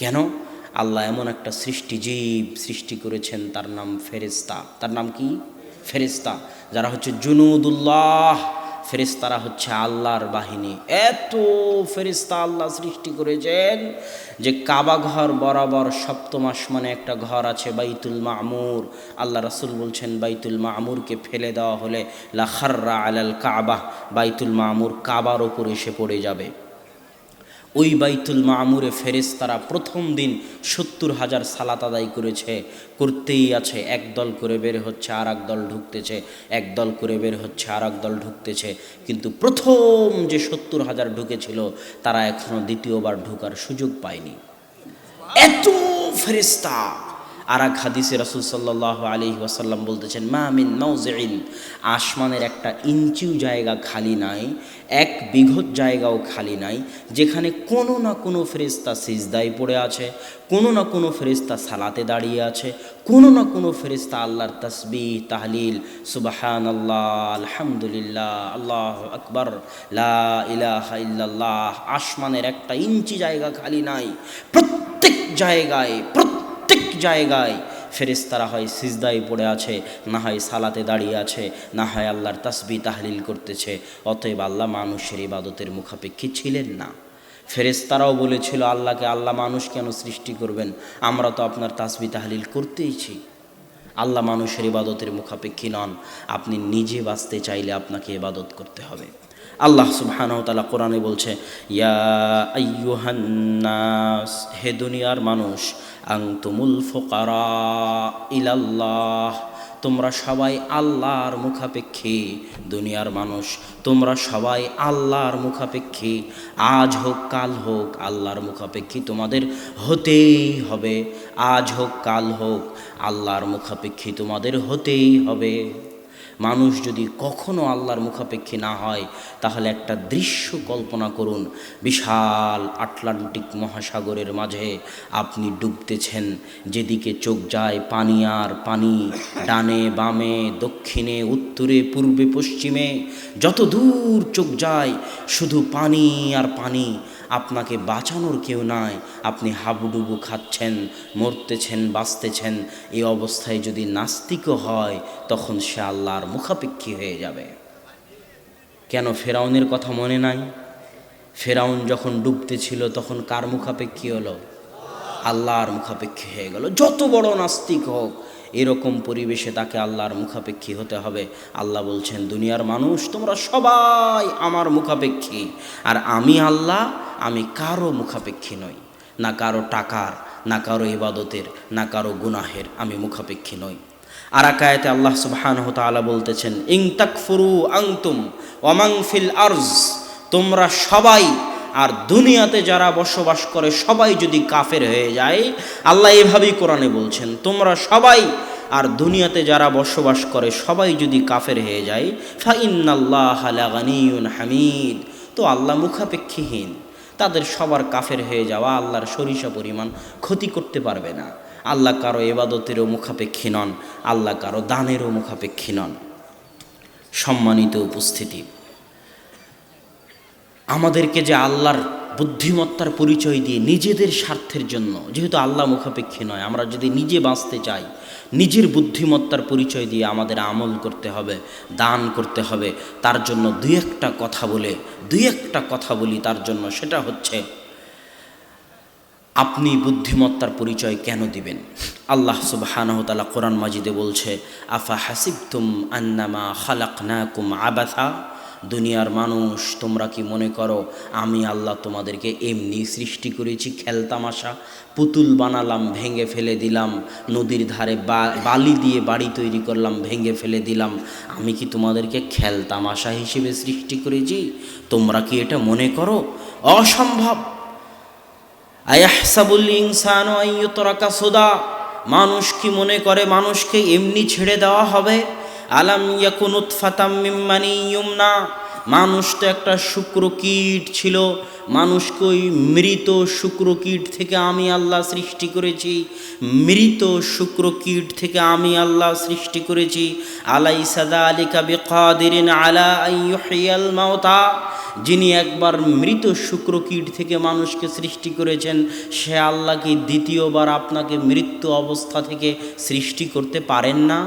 কেন? আল্লাহ এমন একটা সৃষ্টি জীব সৃষ্টি করেছেন, তার নাম ফেরেস্তা তার নাম কি? ফেরেস্তা যারা হচ্ছে জুনুদুল্লাহ ফেরেস্তারা হচ্ছে আল্লাহর বাহিনী। এত ফেরিস্তা আল্লাহ সৃষ্টি করেছেন যে কাবা ঘর বরাবর সপ্তম আসমানে একটা ঘর আছে, বাইতুল মামুর। আল্লাহ রাসুল বলছেন, বাইতুল মামুরকে ফেলে দেওয়া হলে লাখাররা আলাল কাবাহ বাইতুল মামুর কাবার ওপর এসে পড়ে যাবে। ওই বাইতুল মামুরে ফেরেস তারা প্রথম দিন সত্তর হাজার সালাত আদায় করেছে। করতেই আছে, এক দল করে বের হচ্ছে আর এক দল ঢুকতেছে, এক দল করে বের হচ্ছে আর এক দল ঢুকতেছে। কিন্তু প্রথম যে সত্তর হাজার ঢুকেছিল, তারা এখনও দ্বিতীয়বার ঢুকার সুযোগ পায়নি। এত ফেরিস্তা আর এক হাদিসে রসুল সাল্লাহ আলী ওয়াসাল্লাম বলতেছেন মামিন নৌজেইন আসমানের একটা ইঞ্চিও জায়গা খালি নাই, এক বিঘত জায়গাও খালি নাই, যেখানে কোনো না কোনো ফেরিস্তা সিজদায় পড়ে আছে, কোনো না কোনো ফেরিস্তা সালাতে দাঁড়িয়ে আছে, কোনো না কোনো ফেরিস্তা আল্লাহর তসবি তাহলিল সুবাহান আল্লাহ আলহামদুলিল্লাহ, আল্লাহ আকবর ইল্লাল্লাহ, আসমানের একটা ইঞ্চি জায়গা খালি নাই, প্রত্যেক জায়গায় জায়গায়। ফেরেস্তারা হয় সিজদায় পড়ে আছে, না হয় সালাতে দাঁড়িয়ে আছে, না হয় আল্লাহর তাসবি তাহলিল করতেছে। অতএব আল্লাহ মানুষের ইবাদতের মুখাপেক্ষী ছিলেন না। ফেরেস্তারাও বলেছিল, আল্লাহকে আল্লাহ মানুষ কেন সৃষ্টি করবেন? আমরা তো আপনার তাসবি তাহলিল করতেইছি আল্লাহ মানুষের ইবাদতের মুখাপেক্ষী নন। আপনি নিজে বাঁচতে চাইলে আপনাকে ইবাদত করতে হবে। আল্লাহ সুবহানাহু তাআলা কোরআনে বলছে, ইয়া আইয়ুহান্নাস হে দুনিয়ার মানুষ আংতুমুল ফুকারা ইলাল্লাহ, তোমরা সবাই আল্লাহর মুখাপেক্ষী দুনিয়ার মানুষ, তোমরা সবাই আল্লাহর মুখাপেক্ষী, আজ হোক, কাল হোক, আল্লাহর মুখাপেক্ষী তোমাদের হতেই হবে, আজ হোক, কাল হোক, আল্লাহর মুখাপেক্ষী তোমাদের হতেই হবে। মানুষ যদি কখনো আল্লাহর মুখাপেক্ষী না হয়, তাহলে একটা দৃশ্য কল্পনা করুন। বিশাল আটলান্টিক মহাসাগরের মাঝে আপনি ডুবতেছেন। যেদিকে চোখ যায় পানি আর পানি, ডানে বামে, দক্ষিণে, উত্তরে, পূর্বে, পশ্চিমে। যত দূর চোখ যায়, শুধু পানি আর পানি। আপনাকে বাঁচানোর কেউ নাই। আপনি হাবুডুবু খাচ্ছেন, মরতেছেন, বাঁচতেছেন। এই অবস্থায় যদি নাস্তিকও হয়, তখন সে আল্লাহর মুখাপেক্ষী হয়ে যাবে। কেন ফেরাউনের কথা মনে নাই? ফেরাউন যখন ডুবতে ছিল তখন কার মুখাপেক্ষী হলো? আল্লাহর মুখাপেক্ষী হয়ে গেল। যত বড় নাস্তিক হোক এরকম পরিবেশে তাকে আল্লাহর মুখাপেক্ষী হতে হবে। আল্লাহ বলছেন, দুনিয়ার মানুষ, তোমরা সবাই আমার মুখাপেক্ষী। আর আমি আল্লাহ, আমি কারও মুখাপেক্ষী নই। না কারও টাকার, না কারও ইবাদতের, না কারও গুনাহের আমি মুখাপেক্ষী নই। আর আকায়তে আল্লাহ সুবহানাহু তাআলা বলতেছেন ইং তাকফুরু আনতুম ওয়ামাং ফিল আর্জ। তোমরা সবাই আর দুনিয়াতে যারা বসবাস করে সবাই যদি কাফের হয়ে যায়, আল্লাহ এভাবেই কোরআনে বলছেন, তোমরা সবাই আর দুনিয়াতে যারা বসবাস করে সবাই যদি কাফের হয়ে যায়, ফাইন্নাল্লাহ হামিদ। তো আল্লাহ মুখাপেক্ষীহীন। তাদের সবার কাফের হয়ে যাওয়া আল্লাহর সরিষা পরিমাণ ক্ষতি করতে পারবে না। আল্লাহ কারও এবাদতেরও মুখাপেক্ষী নন, আল্লাহ কারও দানেরও মুখাপেক্ষী নন। সম্মানিত উপস্থিতি। আমাদেরকে যে আল্লাহর বুদ্ধিমত্তার পরিচয় দিয়ে নিজেদের স্বার্থের জন্য, যেহেতু আল্লাহ মুখাপেক্ষী নয়, আমরা যদি নিজে বাঁচতে চাই, নিজের বুদ্ধিমত্তার পরিচয় দিয়ে আমাদের আমল করতে হবে, দান করতে হবে, তার জন্য দুই একটা কথা বলে, দুই একটা কথা বলি তার জন্য, সেটা হচ্ছে, আপনি বুদ্ধিমত্তার পরিচয় কেন দিবেন? আল্লাহ সুবহানাহু তাআলা কোরআন মাজিদে বলছে, আফা হাসিবতুম আন্নামা খালাকনাকুম আবাথা দুনিয়ার মানুষ, তোমরা কি মনে করো, আমি আল্লাহ তোমাদেরকে এমনি সৃষ্টি করেছি খেলতামাশা পুতুল বানালাম, ভেঙে ফেলে দিলাম, নদীর ধারে বালি দিয়ে বাড়ি তৈরি করলাম, ভেঙে ফেলে দিলাম, আমি কি তোমাদেরকে খেলতামাশা হিসেবে সৃষ্টি করেছি? তোমরা কি এটা মনে করো? অসম্ভব! ইনসান সুদা, মানুষ কি মনে করে, মানুষকে এমনি ছেড়ে দেওয়া হবে? আলাম ইয়াকুন উৎফাতাম মিম্মানি ইউমনা। মানুষ তো একটা শুক্র কীট ছিল। মানুষকে ওই মৃত শুক্র কীট থেকে আমি আল্লাহ সৃষ্টি করেছি। মৃত শুক্র কীট থেকে আমি আল্লাহ সৃষ্টি করেছি। আলাই সাদা আলিকা বেকাদিরিন আলা আইয়ুহিয়াল মাওতা যিনি একবার মৃত শুক্রকীট থেকে মানুষকে সৃষ্টি করেছেন, সে আল্লাহ কি দ্বিতীয়বার আপনাকে মৃত্যু অবস্থা থেকে সৃষ্টি করতে পারেন না।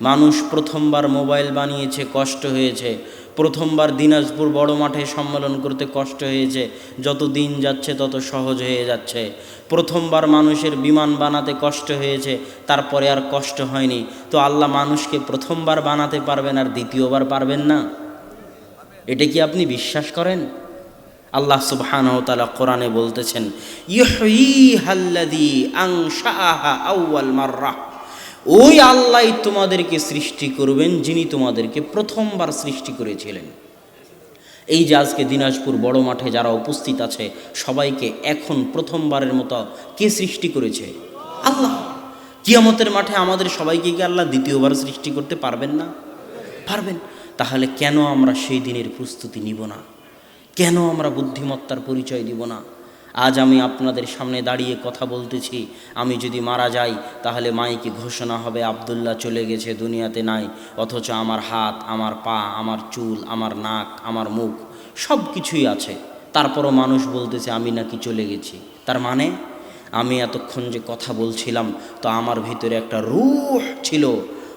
মানুষ প্রথমবার মোবাইল বানিয়েছে, কষ্ট হয়েছে। প্রথমবার দিনাজপুর বড় মাঠে সম্মেলন করতে কষ্ট হয়েছে। যত দিন যাচ্ছে, তত সহজ হয়ে যাচ্ছে। প্রথমবার মানুষের বিমান বানাতে কষ্ট হয়েছে, তারপরে আর কষ্ট হয়নি। তো আল্লাহ মানুষকে প্রথমবার বানাতে পারবেন আর দ্বিতীয়বার পারবেন না? এটা কি আপনি বিশ্বাস করেন? আল্লাহ সুবহান তাআলা কোরআনে বলতেছেন ইউহয়িহাল্লাযী আনশাআহা আউয়াল মাররাহ ওই আল্লাহ তোমাদেরকে সৃষ্টি করবেন যিনি তোমাদেরকে প্রথমবার সৃষ্টি করেছিলেন। এই যে আজকে দিনাজপুর বড় মাঠে যারা উপস্থিত আছে, সবাইকে এখন প্রথমবারের মতো কে সৃষ্টি করেছে? আল্লাহ। কিয়ামতের মাঠে আমাদের সবাইকে কি আল্লাহ দ্বিতীয়বার সৃষ্টি করতে পারবেন না? পারবেন। তাহলে কেন আমরা সেই দিনের প্রস্তুতি নিব না? কেন আমরা বুদ্ধিমত্তার পরিচয় দিব না? আজ আমি আপনাদের সামনে দাঁড়িয়ে কথা বলতেছি। আমি যদি মারা যাই, তাহলে মাইকে ঘোষণা হবে, আবদুল্লাহ চলে গেছে দুনিয়াতে নাই, অথচ আমার হাত, আমার পা, আমার চুল, আমার নাক, আমার মুখ সব কিছুই আছে। তারপরও মানুষ বলতেছে, আমি নাকি চলে গেছি। তার মানে আমি এতক্ষণ যে কথা বলছিলাম, তো আমার ভিতরে একটা রুহ ছিল।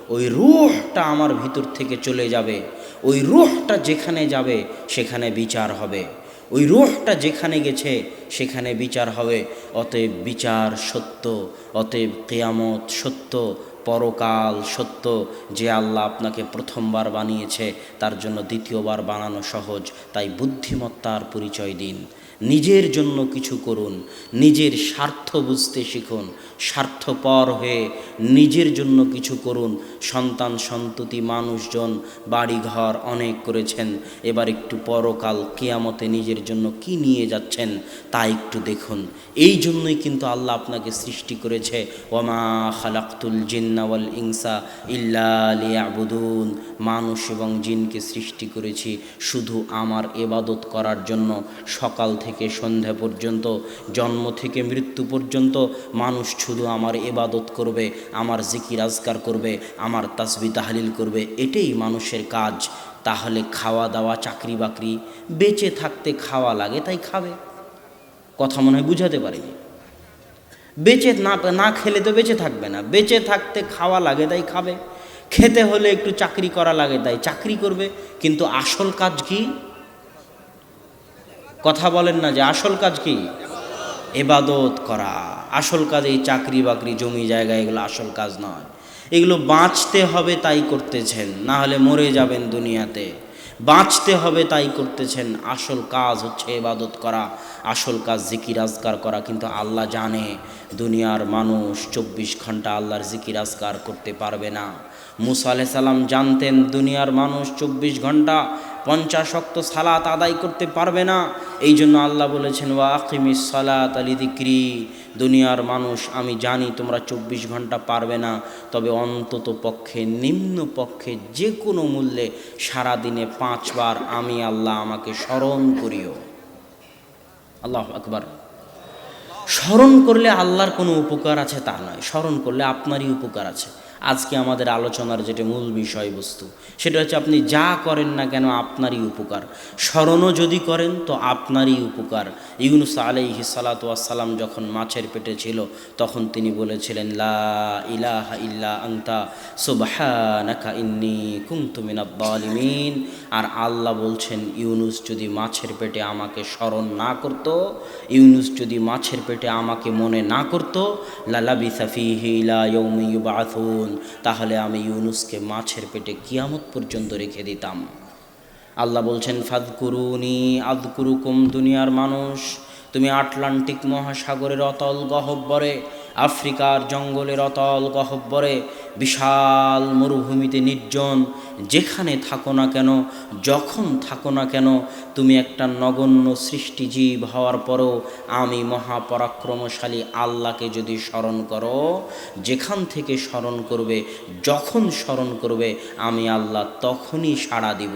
ওই রুহটা আমার ভিতর থেকে চলে যাবে। ওই রুহটা যেখানে যাবে, সেখানে বিচার হবে। ওই রুহটা যেখানে গেছে, সেখানে বিচার হবে। অতএব বিচার সত্য, অতএব কেয়ামত সত্য, পরকাল সত্য। যে আল্লাহ আপনাকে প্রথমবার বানিয়েছে, তার জন্য দ্বিতীয়বার বানানো সহজ। তাই বুদ্ধিমত্তার পরিচয় দিন। নিজের জন্য কিছু করুন, নিজের স্বার্থ বুঝতে শিখুন, স্বার্থপর হয়ে নিজের জন্য কিছু করুন। সন্তান, সন্ততি, মানুষজন, বাড়িঘর অনেক করেছেন। এবার একটু পরকাল, কেয়ামতে নিজের জন্য কি নিয়ে যাচ্ছেন তা একটু দেখুন। এই জন্যই কিন্তু আল্লাহ আপনাকে সৃষ্টি করেছে, ওমা খালাক্তুল জিন্নাওয়াল ইংসা ইল্লা মানুষ এবং জিনকে সৃষ্টি করেছি শুধু আমার এবাদত করার জন্য। সকাল থেকে সন্ধ্যা পর্যন্ত, জন্ম থেকে মৃত্যু পর্যন্ত মানুষ শুধু আমার এবাদত করবে, আমার জিকির আজকার করবে, আমার তাসবি তাহলিল করবে, এটাই মানুষের কাজ। তাহলে খাওয়া দাওয়া, চাকরি বাকরি, বেঁচে থাকতে খাওয়া লাগে তাই খাবে। কথা মনে হয় বুঝাতে পারিনি। বেঁচে না না খেলে তো বেঁচে থাকবে না। বেঁচে থাকতে খাওয়া লাগে তাই খাবে। খেতে হলে একটু চাকরি করা লাগে তাই চাকরি করবে। কিন্তু আসল কাজ কি? কথা বলেন না যে আসল কাজ কি? এবাদত করা। আসল কাজ এই চাকরি বাকরি, জমি জায়গা, এগুলো আসল কাজ নয়। এগুলো বাঁচতে হবে তাই করতেছেন, না হলে মরে যাবেন দুনিয়াতে। বাঁচতে হবে তাই করতেছেন, আসল কাজ হচ্ছে এবাদত করা, আসল কাজ জিকির আজকার করা। কিন্তু আল্লাহ জানে, দুনিয়ার মানুষ চব্বিশ ঘণ্টা আল্লাহর জিকির আজকার করতে পারবে না। মুসা আলাহ সাল্লাম জানতেন, দুনিয়ার মানুষ চব্বিশ ঘণ্টা পঞ্চাশ অক্ত সালাত আদায় করতে পারবে না। এই জন্য আল্লাহ বলেছেন, ওয়া আকিমিস সালাত আলি দিক্রি দুনিয়ার মানুষ, আমি জানি তোমরা চব্বিশ ঘণ্টা পারবে না, তবে অন্তত পক্ষে, নিম্ন পক্ষে যে কোনো মূল্যে সারাদিনে পাঁচবার আমি আল্লাহ আমাকে স্মরণ করিও। আল্লাহ আকবার। স্মরণ করলে আল্লাহর কোনো উপকার আছে তা নয়। স্মরণ করলে আপনারই উপকার আছে। আজকে আমাদের আলোচনার যেটা মূল বিষয়বস্তু, সেটা হচ্ছে আপনি যা করেন না কেন আপনারই উপকার। স্মরণও যদি করেন, তো আপনারই উপকার। ইউনুস আলাইহি সালাতাম যখন মাছের পেটে ছিল, তখন তিনি বলেছিলেন, লা ইলাহা ইল্লা আংতা সুবহানাকা ইন্নি কুনতু মিনাদ-জালিমিন আর আল্লাহ বলছেন, ইউনুস যদি মাছের পেটে আমাকে স্মরণ না করত, ইউনুস যদি মাছের পেটে আমাকে মনে না করত, লালাবিসা ফিহি ইলা ইয়াউমি ইউবাথুন তাহলে আমি ইউনুসকে মাছের পেটে কিয়ামত পর্যন্ত রেখে দিতাম। আল্লাহ বলছেন, ফাদকুরুনি আদকুরুকুম, দুনিয়ার মানুষ। তুমি আটলান্টিক মহাসাগরের অতল গহব্বরে আফ্রিকার জঙ্গলের অতল গহব্বরে বিশাল মরুভূমিতে নির্জন, যেখানে থাকো না কেন, যখন থাকো না কেন, তুমি একটা নগণ্য সৃষ্টিজীব হওয়ার পরও আমি মহাপরাক্রমশালী আল্লাহকে যদি স্মরণ করো, যেখান থেকে স্মরণ করবে, যখন স্মরণ করবে, আমি আল্লাহ তখনই সাড়া দিব।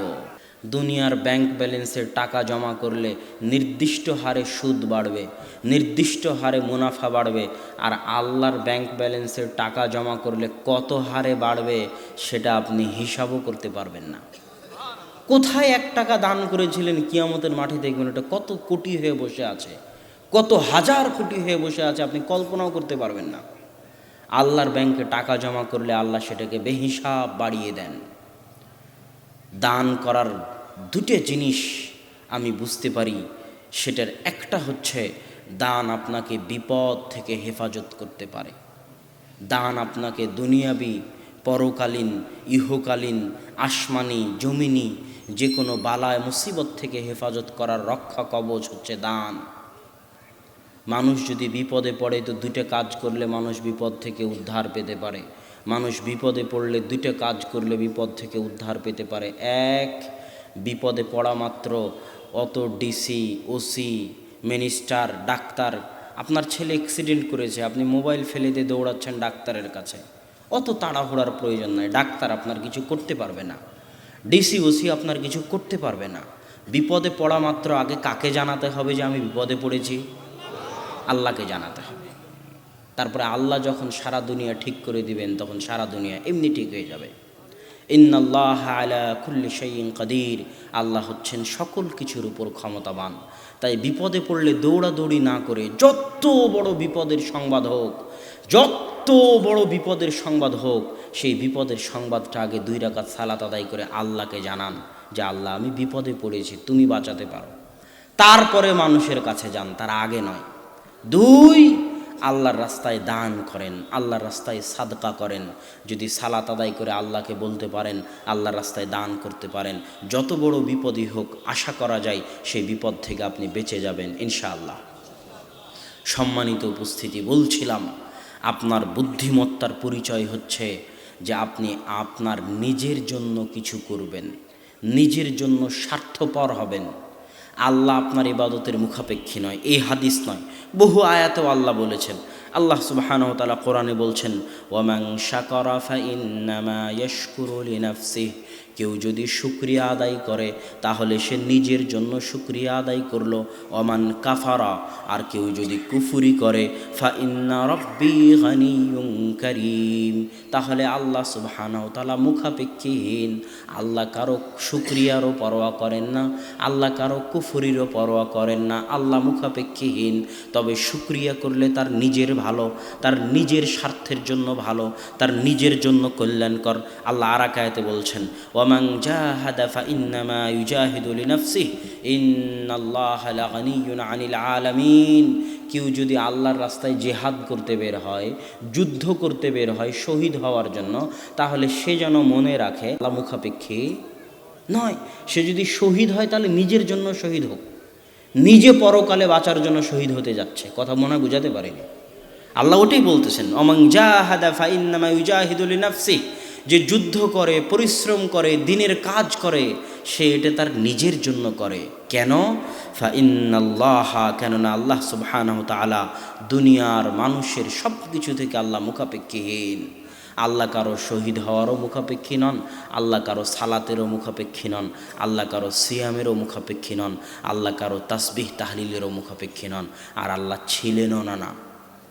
দুনিয়ার ব্যাংক ব্যালেন্সের টাকা জমা করলে নির্দিষ্ট হারে সুদ বাড়বে, নির্দিষ্ট হারে মুনাফা বাড়বে, আর আল্লাহর ব্যাংক ব্যালেন্সের টাকা জমা করলে কত হারে বাড়বে সেটা আপনি হিসাবও করতে পারবেন না। কোথায় এক টাকা দান করেছিলেন কিয়ামতের মাঠে দেখবেন এটা কত কোটি হয়ে বসে আছে, কত হাজার কোটি হয়ে বসে আছে আপনি কল্পনাও করতে পারবেন না। আল্লাহর ব্যাংকে টাকা জমা করলে আল্লাহ সেটাকে বেহিসাব বাড়িয়ে দেন। দান করার দুটো জিনিস আমি বুঝতে পারি। সেটার একটা হচ্ছে দান আপনাকে বিপদ থেকে হেফাজত করতে পারে। দান আপনাকে দুনিয়াবি, পরকালীন, ইহকালীন, আসমানি, জমিনি যে কোনো বালায়, মুসিবত থেকে হেফাজত করার রক্ষা কবচ হচ্ছে দান। মানুষ যদি বিপদে পড়ে, তো দুটো কাজ করলে মানুষ বিপদ থেকে উদ্ধার পেতে পারে। মানুষ বিপদে পড়লে দুইটা কাজ করলে বিপদ থেকে উদ্ধার পেতে পারে। এক, বিপদে পড়া মাত্র অত ডিসি ওসি মিনিস্টার ডাক্তার। আপনার ছেলে অ্যাক্সিডেন্ট করেছে, আপনি মোবাইল ফেলে দিয়ে দৌড়াচ্ছেন ডাক্তারের কাছে। অত তাড়াহুড়ার প্রয়োজন নাই, ডাক্তার আপনার কিছু করতে পারবে না। ডিসি ওসি আপনার কিছু করতে পারবে না। বিপদে পড়া মাত্র আগে কাকে জানাতে হবে যে আমি বিপদে পড়েছি? আল্লাহকে জানাতে হবে। তারপরে আল্লাহ যখন সারা দুনিয়া ঠিক করে দিবেন, তখন সারা দুনিয়া এমনি ঠিক হয়ে যাবে। ইন্নাল্লাহ আলা কুল্লি শাইইন কাদির। আল্লাহ হচ্ছেন সকল কিছুর উপর ক্ষমতাবান। তাই বিপদে পড়লে দৌড়াদৌড়ি না করে যত বড় বিপদের সংবাদ হোক, যত বড় বিপদের সংবাদ হোক, সেই বিপদের সংবাদটা আগে দুই রাকাত সালাত আদায় করে আল্লাহকে জানান যে, আল্লাহ, আমি বিপদে পড়েছি, তুমি বাঁচাতে পারো। তারপরে মানুষের কাছে যান, তার আগে নয়। দুই আল্লাহর রাস্তায় দান করেন, আল্লাহর রাস্তায় সাদকা করেন। যদি সালাত আদায় করে আল্লাহকে বলতে পারেন, আল্লাহর রাস্তায় দান করতে পারেন। যত বড় বিপদই হোক, আশা করা যায় সেই বিপদ থেকে আপনি বেঁচে যাবেন, ইনশাআল্লাহ। সম্মানিত উপস্থিতি, বলছিলাম, আপনার বুদ্ধিমত্তার পরিচয় হচ্ছে যে আপনি আপনার নিজের জন্য কিছু করবেন, নিজের জন্য স্বার্থপর হবেন। আল্লাহ আপনার ইবাদতের মুখাপেক্ষী নয়, এই হাদিস নয়। বহু আয়াতেও আল্লাহ বলেছেন, আল্লাহ সুবাহানহ তালা কোরআনে বলছেন ওয়ামান শাকরাফা ফাইন্নামা ইয়াশকুরু লিনাফসিহি। কেউ যদি শুক্রিয়া আদায় করে, তাহলে সে নিজের জন্য শুক্রিয়া আদায় করল। অমান কাফারা, আর কেউ যদি কুফুরি করে ফা ইন্না রব্বি করিম। তাহলে আল্লাহ সুবহানাহু ওয়া তাআলা মুখাপেক্ষীহীন। আল্লাহ কারও শুক্রিয়ারও পরোয়া করেন না, আল্লাহ কারও কুফুরিরও পরোয়া করেন না। আল্লাহ মুখাপেক্ষীহীন। তবে শুক্রিয়া করলে তার নিজের ভালো, তার নিজের স্বার্থের জন্য ভালো, তার নিজের জন্য কল্যাণকর। আল্লাহ আরাকায়াতে বলছেন ওয়ামাং জাহাদা ফাইন্নামা ইউজাহিদু লিনাফসিহি ইন্নাল্লাহা লাগানিয়ুন আনিল আলামিন কেউ যদি আল্লাহর রাস্তায় জেহাদ করতে বের হয়, যুদ্ধ করতে বের হয়, শহীদ হওয়ার জন্য, তাহলে সে যেন মনে রাখে, আল্লাহ মুখাপেক্ষী নয়। সে যদি শহীদ হয়, তাহলে নিজের জন্য শহীদ হোক। নিজে পরকালে বাঁচার জন্য শহীদ হতে যাচ্ছে, কথা মনে বুঝাতে পারেনি। আল্লাহ ওটাই বলতেছেন অমাং জাহাদা ফাইন্নামা ইউজাহিদুল নাফসি যে যুদ্ধ করে, পরিশ্রম করে, দিনের কাজ করে, সে এটা তার নিজের জন্য করে। কেন? ফা ইন্নাল্লাহা কেননা আল্লাহ সুবহানাহু তাআলা দুনিয়ার মানুষের সব কিছু থেকে আল্লাহ মুখাপেক্ষীহীন। আল্লাহ কারও শহীদ হওয়ারও মুখাপেক্ষী নন, আল্লাহ কারও সালাতেরও মুখাপেক্ষী নন, আল্লাহ কারও সিয়ামেরও মুখাপেক্ষী নন, আল্লাহ কারও তাসবিহ তাহলিলেরও মুখাপেক্ষী নন, আর আল্লাহ ছিলেনও না না।